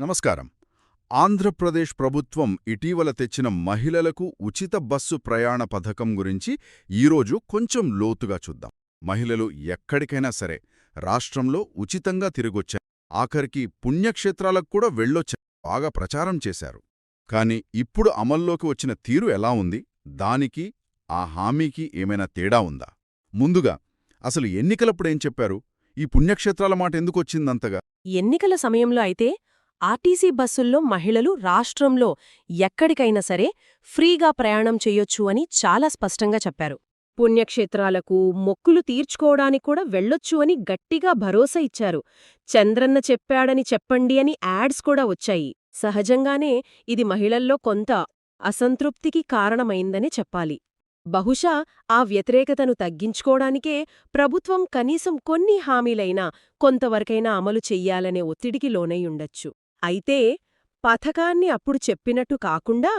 నమస్కారం. ఆంధ్రప్రదేశ్ ప్రభుత్వం ఇటీవల తెచ్చిన మహిళలకు ఉచిత బస్సు ప్రయాణ పథకం గురించి ఈరోజు కొంచెం లోతుగా చూద్దాం. మహిళలు ఎక్కడికైనా సరే రాష్ట్రంలో ఉచితంగా తిరిగొచ్చారు ఆఖరికి పుణ్యక్షేత్రాలకు కూడా వెళ్ళొచ్చారు బాగా ప్రచారం చేశారు. కాని ఇప్పుడు అమల్లోకి వచ్చిన తీరు ఎలా ఉంది? దానికి ఆ హామీకి ఏమైనా తేడా ఉందా? ముందుగా అసలు ఎన్నికలప్పుడేం చెప్పారు? ఈ పుణ్యక్షేత్రాల మాట ఎందుకొచ్చిందంతగా ఎన్నికల సమయంలో అయితే ఆర్టీసీ బస్సుల్లో మహిళలు రాష్ట్రంలో ఎక్కడికైనా సరే ఫ్రీగా ప్రయాణం చెయ్యొచ్చు అని చాలా స్పష్టంగా చెప్పారు. పుణ్యక్షేత్రాలకు మొక్కులు తీర్చుకోవడానికి కూడా వెళ్ళొచ్చు అని గట్టిగా భరోసా ఇచ్చారు. చంద్రన్న చెప్పాడని చెప్పండి అని యాడ్స్ కూడా వచ్చాయి. సహజంగానే ఇది మహిళల్లో కొంత అసంతృప్తికి కారణమైందని చెప్పాలి. బహుశా ఆ వ్యతిరేకతను తగ్గించుకోవడానికే ప్రభుత్వం కనీసం కొన్ని హామీలైనా కొంతవరకైనా అమలు చెయ్యాలనే ఒత్తిడికి లోనయ్యుండొచ్చు అయితే పథకాన్ని అప్పుడు చెప్పినట్టు కాకుండా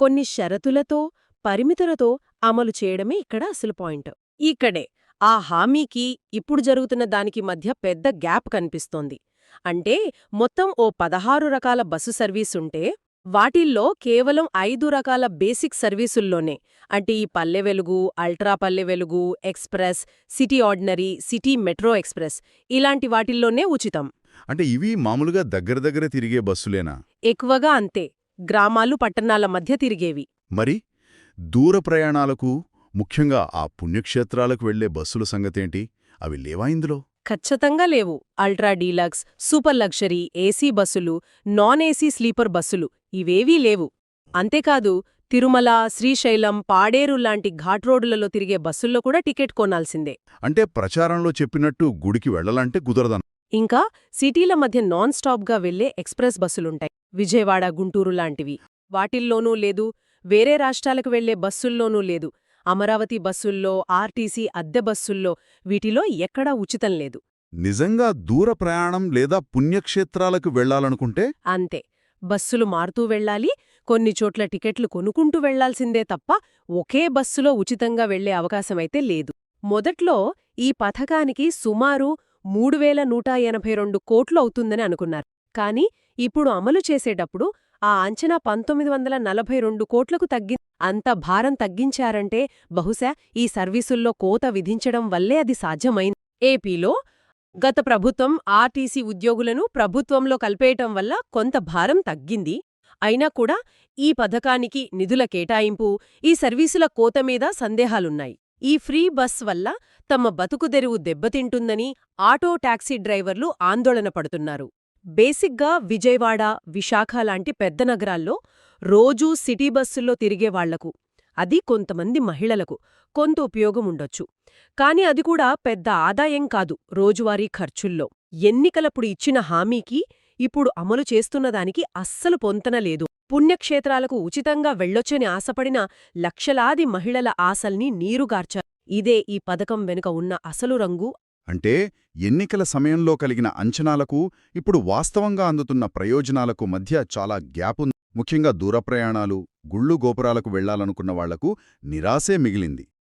కొన్ని షరతులతో పరిమితులతో అమలు చేయడమే ఇక్కడ అసలు పాయింట్. ఇక్కడే ఆ హామీకి ఇప్పుడు జరుగుతున్న దానికి మధ్య పెద్ద గ్యాప్ కనిపిస్తోంది. అంటే మొత్తం ఓ పదహారు రకాల బస్సు సర్వీసుంటే వాటిల్లో కేవలం ఐదు రకాల బేసిక్ సర్వీసుల్లోనే అంటే ఈ పల్లె Velugu ultra Palle Velugu express city ordinary city metro express ఇలాంటి వాటిల్లోనే ఉచితం. అంటే ఇవి మామూలుగా దగ్గర దగ్గర తిరిగే బస్సులేనా? ఎక్కువగా అంతే. గ్రామాలు పట్టణాల మధ్య తిరిగేవి. మరి దూర ప్రయాణాలకు ముఖ్యంగా ఆ పుణ్యక్షేత్రాలకు వెళ్ళే బస్సుల సంగతేంటి? అవి లేవా ఇందులో? ఖచ్చితంగా లేవు. Ultra deluxe super luxury AC బస్సులు నాన్ ఏసీ స్లీపర్ బస్సులు ఇవేవీ లేవు. అంతేకాదు తిరుమల శ్రీశైలం పాడేరు లాంటి ఘాట్ రోడ్డులలో తిరిగే బస్సుల్లో కూడా టికెట్ కొనాల్సిందే. అంటే ప్రచారంలో చెప్పినట్టు గుడికి వెళ్ళాలంటే కుదరదన ఇంకా సిటీల మధ్య నాన్ స్టాప్గా వెళ్ళే ఎక్స్ప్రెస్ బస్సులుంటాయి. విజయవాడ గుంటూరు లాంటివి. వాటిల్లోనూ లేదు వేరే రాష్ట్రాలకు వెళ్ళే బస్సుల్లోనూ లేదు. అమరావతి బస్సుల్లో ఆర్టీసీ అద్దె బస్సుల్లో వీటిలో ఎక్కడా ఉచితం లేదు. నిజంగా దూర ప్రయాణం లేదా పుణ్యక్షేత్రాలకు వెళ్ళాలనుకుంటే అంతే. బస్సులు మారుతూ వెళ్ళాలి కొన్ని చోట్ల టికెట్లు కొనుక్కుంటూ వెళ్ళాల్సిందే తప్ప ఒకే బస్సులో ఉచితంగా వెళ్ళే అవకాశమైతే లేదు. మొదట్లో ఈ పథకానికి సుమారు మూడు వేల నూట ఎనభై రెండు కోట్లు అవుతుందని అనుకున్నారు. కాని ఇప్పుడు అమలు చేసేటప్పుడు ఆ అంచనా పంతొమ్మిది వందల నలభై రెండు కోట్లకు తగ్గి అంత భారం తగ్గించారంటే బహుశా ఈ సర్వీసుల్లో కోత విధించడం వల్లే అది సాధ్యమైంది. ఏపీలో గత ప్రభుత్వం ఆర్టీసీ ఉద్యోగులను ప్రభుత్వంలో కలిపేయటం వల్ల కొంత భారం తగ్గింది. అయినా కూడా ఈ పథకానికి నిధుల కేటాయింపు ఈ సర్వీసుల కోత మీద సందేహాలున్నాయి. ఈ ఫ్రీ బస్ వల్ల తమ బతుకుదెరువు దెబ్బతింటుందని ఆటో టాక్సీ డ్రైవర్లు ఆందోళన పడుతున్నారు. బేసిక్గా విజయవాడ విశాఖ లాంటి పెద్ద నగరాల్లో రోజూ సిటీ బస్సుల్లో తిరిగేవాళ్ళకు అది కొంతమంది మహిళలకు కొంత ఉపయోగం ఉండొచ్చు. కాని అది కూడా పెద్ద ఆదాయం కాదు రోజువారీ ఖర్చుల్లో. ఎన్నికలప్పుడు ఇచ్చిన హామీకి ఇప్పుడు అమలు చేస్తున్నదానికి అస్సలు పొంతనలేదు పుణ్యక్షేత్రాలకు ఉచితంగా వెళ్ళొచ్చని ఆశపడిన లక్షలాది మహిళల ఆశల్ని నీరుగార్చారు. ఇదే ఈ పథకం వెనుక ఉన్న అసలు రంగు. అంటే ఎన్నికల సమయంలో కలిగిన అంచనాలకు ఇప్పుడు వాస్తవంగా అందుతున్న ప్రయోజనాలకు మధ్య చాలా గ్యాప్ ఉంది. ముఖ్యంగా దూర ప్రయాణాలు గుళ్ళు గోపురాలకు వెళ్ళాలనుకున్న వాళ్ళకు నిరాశే మిగిలింది.